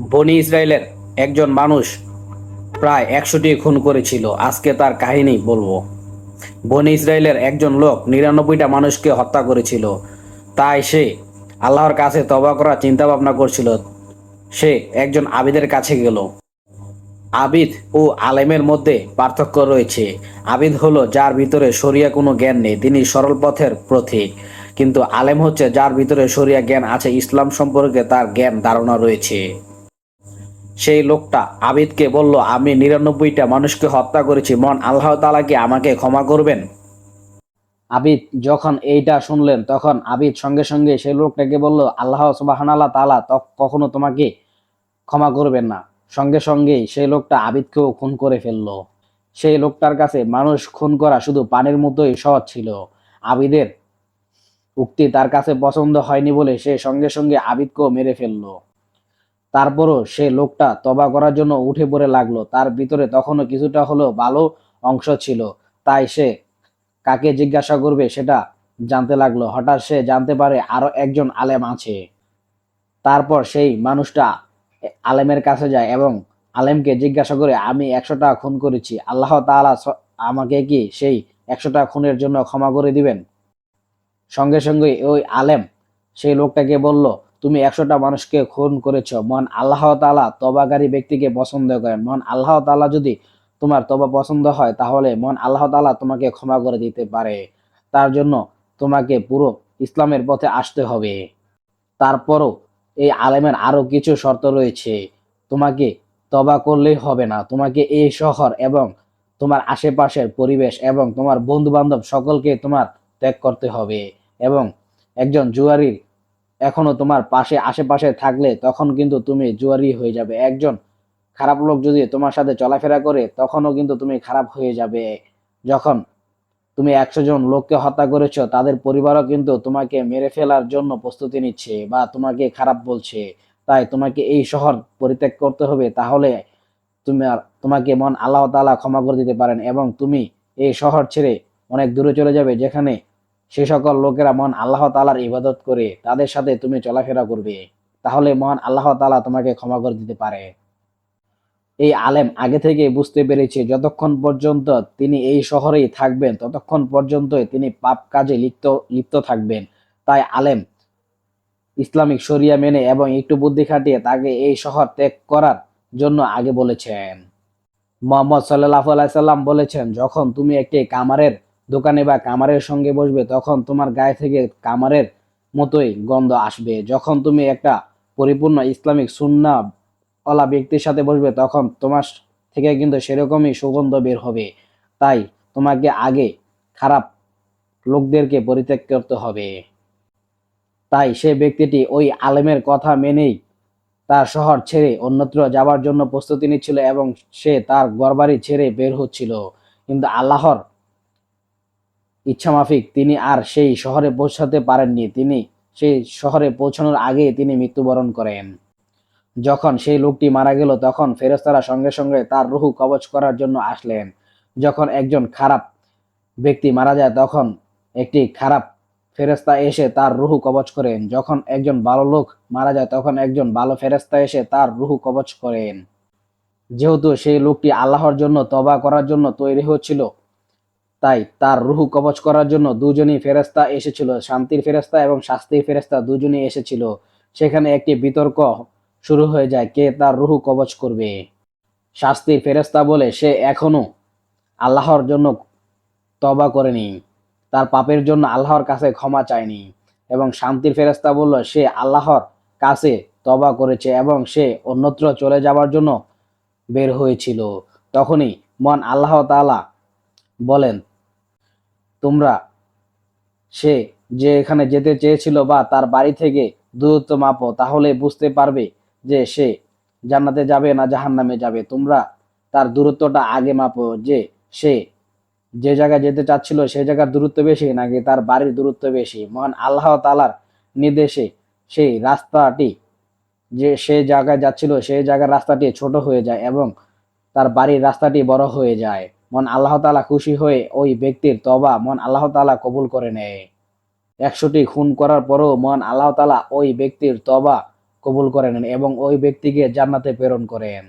বনি ইসরায়েলের একজন মানুষ প্রায় একশোটি খুন করেছিল। আজকে তার কাহিনী বলব। বনি ইসরায়েলের একজন লোক নিরানব্বইটা মানুষকে হত্যা করেছিল। তাই সে আল্লাহর কাছে তবা করার চিন্তা ভাবনা করছিল। সে একজন আবিদের কাছে গেল। আবিদ ও আলেমের মধ্যে পার্থক্য রয়েছে। আবিদ হলো যার ভিতরে সরিয়া কোনো জ্ঞান নেই, তিনি সরল পথের প্রতীক। কিন্তু আলেম হচ্ছে যার ভিতরে সরিয়া জ্ঞান আছে, ইসলাম সম্পর্কে তার জ্ঞান ধারণা রয়েছে। সেই লোকটা আবিদকে বলল, আমি নিরানব্বইটা মানুষকে হত্যা করেছি। মন আল্লাহ তালা কি আমাকে ক্ষমা করবেন? আবিদ যখন এইটা শুনলেন, তখন আবিদ সঙ্গে সঙ্গে সেই লোকটাকে বলল, আল্লাহ সুবাহান আল্লাহ তালা কখনো তোমাকে ক্ষমা করবেন না। সঙ্গে সঙ্গেই সেই লোকটা আবিদকেও খুন করে ফেলল। সেই লোকটার কাছে মানুষ খুন করা শুধু পানির মতোই সহজ ছিল। আবিদের উক্তি তার কাছে পছন্দ হয়নি বলে সে সঙ্গে সঙ্গে আবিদকেও মেরে ফেলল। তারপরও সে লোকটা তবা করার জন্য উঠে পড়ে লাগল। তার ভিতরে তখনও কিছুটা হলেও ভালো অংশ ছিল। তাই সে কাকে জিজ্ঞাসা করবে সেটা জানতে লাগল। হঠাৎ সে জানতে পারে আরও একজন আলেম আছে। তারপর সেই মানুষটা আলেমের কাছে যায় এবং আলেমকে জিজ্ঞাসা করে, আমি একশোটা খুন করেছি। আল্লাহ তাআলা স- আমাকে কি সেই একশোটা খুনের জন্য ক্ষমা করে দিবেন? সঙ্গে সঙ্গে ওই আলেম সেই লোকটাকে বলল তুমি একশোটা মানুষকে খুন করেছ। মন আল্লাহ তালা তবাকারী ব্যক্তিকে পছন্দ করেন। মন আল্লাহ তাআলা যদি তোমার তবা পছন্দ হয়, তাহলে মন আল্লাহ তাআলা তোমাকে ক্ষমা করে দিতে পারে। তার জন্য তোমাকে পুরো ইসলামের পথে আসতে হবে। তারপরও এই আলেমের আরও কিছু শর্ত রয়েছে। তোমাকে তবা করলেই হবে না। তোমাকে এই শহর এবং তোমার আশেপাশের পরিবেশ এবং তোমার বন্ধু বান্ধব সকলকে তোমার ত্যাগ করতে হবে। এবং একজন জুয়ারির এখনও তোমার পাশে, আশেপাশে থাকলে তখন কিন্তু তুমি জুয়ারি হয়ে যাবে। একজন খারাপ লোক যদি তোমার সাথে চলাফেরা করে, তখনও কিন্তু তুমি খারাপ হয়ে যাবে। যখন তুমি একশো জন লোককে হত্যা করেছ, তাদের পরিবারও কিন্তু তোমাকে মেরে ফেলার জন্য প্রস্তুতি নিচ্ছে বা তোমাকে খারাপ বলছে। তাই তোমাকে এই শহর পরিত্যাগ করতে হবে, তাহলে তুমি তোমাকে মন আল্লাহ তাআলা ক্ষমা করে দিতে পারেন এবং তুমি এই শহর ছেড়ে অনেক দূরে চলে যাবে, যেখানে সে সকল লোকেরা মন আল্লাহ তাআলার ইবাদত করে তাদের সাথে তুমি চলাফেরা করবে। তাহলে মহান আল্লাহ তাআলা তোমাকে ক্ষমা করে দিতে পারে। এই আলেম আগে থেকে বুঝতে পেরেছে, যতক্ষণ পর্যন্ত তিনি এই শহরেই থাকবেন, ততক্ষণ পর্যন্তই তিনি পাপ কাজে লিপ্ত লিপ্ত থাকবেন। তাই আলেম ইসলামিক শরিয়া মেনে এবং একটু বুদ্ধি খাটিয়ে তাকে এই শহর ত্যাগ করার জন্য আগে বলেছেন। মোহাম্মদ সাল্লাহ সাল্লাম বলেছেন, যখন তুমি একটি কামারের দোকানে বা কামারের সঙ্গে বসবে, তখন তোমার গায়ে থেকে কামারের মতোই গন্ধ আসবে। যখন তুমি একটা পরিপূর্ণ ইসলামিক সুন্না ওলা ব্যক্তির সাথে বসবে, তখন তোমার থেকে কিন্তু সেরকমই সুগন্ধ বের হবে। তাই তোমাকে আগে খারাপ লোকদেরকে পরিত্যাগ করতে হবে। তাই সে ব্যক্তিটি ওই আলেমের কথা মেনেই তার শহর ছেড়ে অন্যত্র যাবার জন্য প্রস্তুতি নিচ্ছিল এবং সে তার ঘরবাড়ি ছেড়ে বের হচ্ছিল। কিন্তু আল্লাহর ইচ্ছামাফিক তিনি আর সেই শহরে পৌঁছাতে পারেননি। তিনি সেই শহরে পৌঁছানোর আগে তিনি মৃত্যুবরণ করেন। যখন সেই লোকটি মারা গেল, তখন ফেরেস্তারা সঙ্গে সঙ্গে তার রুহু কবচ করার জন্য আসলেন। যখন একজন খারাপ ব্যক্তি মারা যায়, তখন একটি খারাপ ফেরেস্তা এসে তার রুহু কবচ করেন। যখন একজন ভালো লোক মারা যায়, তখন একজন ভালো ফেরেস্তা এসে তার রুহু কবচ করেন। যেহেতু সেই লোকটি আল্লাহর জন্য তবা করার জন্য তৈরি হচ্ছিল তাই তার রুহু কবচ করার জন্য দুজনই ফেরেস্তা এসেছিল, শান্তির ফেরেস্তা এবং শাস্তির ফেরেস্তা দুজনই এসেছিল। সেখানে একটি বিতর্ক শুরু হয়ে যায়, কে তার রুহু কবচ করবে। শাস্তির ফেরেস্তা বলে, সে এখনও আল্লাহর জন্য তবা করেনি। তার পাপের জন্য আল্লাহর কাছে ক্ষমা চায়নি এবং শান্তির ফেরেস্তা বলল, সে আল্লাহর কাছে তবা করেছে এবং সে অন্যত্র চলে যাবার জন্য বের হয়েছিল। তখনই মন আল্লাহ তাআলা বলেন তোমরা সে যে এখানে যেতে চেয়েছিল বা তার বাড়ি থেকে দূরত্ব মাপো, তাহলে বুঝতে পারবে যে সে জান্নাতে যাবে না জাহান্নামে যাবে। তোমরা তার দূরত্বটা আগে মাপো যে সে যে জায়গায় যেতে চাচ্ছিল সেই জায়গার দূরত্ব বেশি নাকি তার বাড়ির দূরত্ব বেশি? মহান আল্লাহ তালার নির্দেশে সেই রাস্তাটি যে সে জায়গায় যাচ্ছিল সেই জায়গার রাস্তাটি ছোট হয়ে যায় এবং তার বাড়ির রাস্তাটি বড় হয়ে যায়। মন আল্লাহ তালা খুশি হয়ে ওই ব্যক্তির তবা মন আল্লাহ তালা কবুল করে নেয়। একশোটি খুন করার পরও মন আল্লাহ তালা ওই ব্যক্তির তবা কবুল করে নেন এবং ওই ব্যক্তিকে জান্নাতে প্রেরণ করেন।